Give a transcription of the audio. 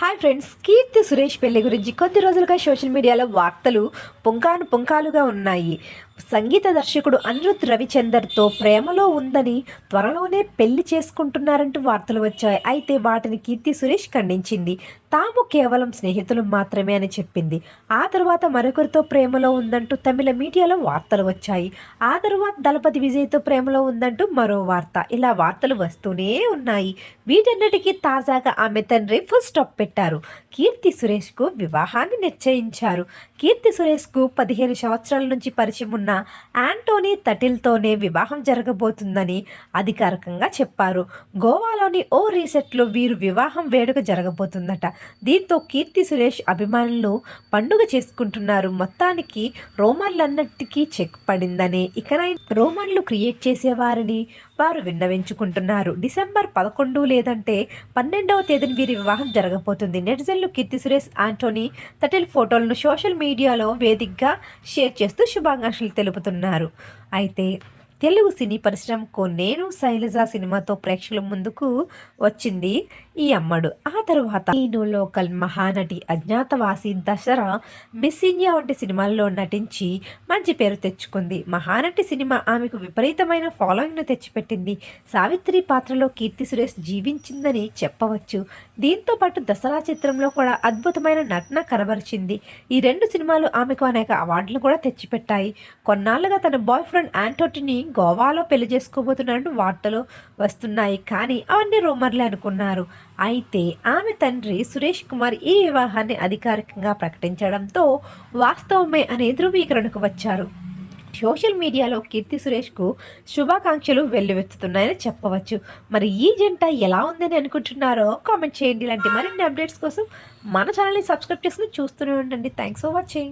Hi friends Keerthy Suresh పెళ్ళి గురించి కొద్ది రోజులుగా సోషల్ మీడియాలో వార్తలు పుంకాను పుంకాలుగా ఉన్నాయి. సంగీత దర్శకుడు అనిరుద్ రవిచందర్తో ప్రేమలో ఉందని త్వరలోనే పెళ్ళి చేసుకుంటున్నారంటూ వార్తలు వచ్చాయి. అయితే వాటిని కీర్తి సురేష్ ఖండించింది. తాము కేవలం స్నేహితులు మాత్రమే అని చెప్పింది. ఆ తర్వాత మరొకరితో ప్రేమలో ఉందంటూ తమిళ మీడియాలో వార్తలు వచ్చాయి. ఆ తర్వాత దళపతి విజయ్తో ప్రేమలో ఉందంటూ మరో వార్త. ఇలా వార్తలు వస్తూనే ఉన్నాయి. వీటన్నిటికీ తాజాగా ఆమె తండ్రి ఫుల్ స్టాప్ పెట్టారు. కీర్తి సురేష్కు వివాహాన్ని నిశ్చయించారు. కీర్తి సురేష్కు పదిహేను సంవత్సరాల నుంచి పరిచయం ఉన్న యాంటోనీ తటిల్తోనే వివాహం జరగబోతుందని అధికారికంగా చెప్పారు. గోవాలోని ఓ రీసెట్లో వీరు వివాహం వేడుక జరగబోతుందట. దీంతో కీర్తి సురేష్ అభిమానులు పండుగ చేసుకుంటున్నారు. మొత్తానికి రోమన్లన్నిటికీ చెక్ పడిందని ఇకనై రోమన్లు క్రియేట్ చేసేవారిని వారు విన్నవించుకుంటున్నారు. డిసెంబర్ పదకొండు లేదంటే పన్నెండవ తేదీన వీరి వివాహం జరగబోతుంది. నెటిజన్లు కీర్తి సురేష్ ఆంటోనీ తటిల్ ఫోటోలను సోషల్ మీడియాలో వేదికగా షేర్ చేస్తూ శుభాకాంక్షలు తెలుపుతున్నారు. అయితే తెలుగు సినీ పరిశ్రమకు నేను శైలజ సినిమాతో ప్రేక్షకుల ముందుకు వచ్చింది. ఈ అమ్మడు. ఆ తరువాత నేను local Mahanati Agnyaathavaasi Dasara Miss India వంటి సినిమాల్లో నటించి మంచి పేరు తెచ్చుకుంది. మహానటి సినిమా ఆమెకు విపరీతమైన ఫాలోయింగ్ను తెచ్చిపెట్టింది. సావిత్రి పాత్రలో కీర్తి సురేష్ జీవించిందని చెప్పవచ్చు. దీంతో పాటు దసరా చిత్రంలో కూడా అద్భుతమైన నటన కనబరిచింది. ఈ రెండు సినిమాలు ఆమెకు అనేక అవార్డులు కూడా తెచ్చిపెట్టాయి. కొన్నాళ్ళుగా తన బాయ్ ఫ్రెండ్ యాంటోటిని గోవాలో పెళ్ళి చేసుకోబోతున్నట్టు వార్తలు వస్తున్నాయి. కానీ అవన్నీ రూమర్లే అనుకున్నారు. అయితే ఆమె తండ్రి సురేష్ కుమార్ ఈ వివాహాన్ని అధికారికంగా ప్రకటించడంతో వాస్తవమే అనే ధృవీకరణకు వచ్చారు. సోషల్ మీడియాలో కీర్తి సురేష్కు శుభాకాంక్షలు వెల్లువెత్తుతున్నాయని చెప్పవచ్చు. మరి ఈ జంట ఎలా ఉందని అనుకుంటున్నారో కామెంట్ చేయండి. ఇలాంటి మరిన్ని అప్డేట్స్ కోసం మన ఛానల్ని సబ్స్క్రైబ్ చేసుకుని చూస్తూనే ఉండండి. Thanks for watching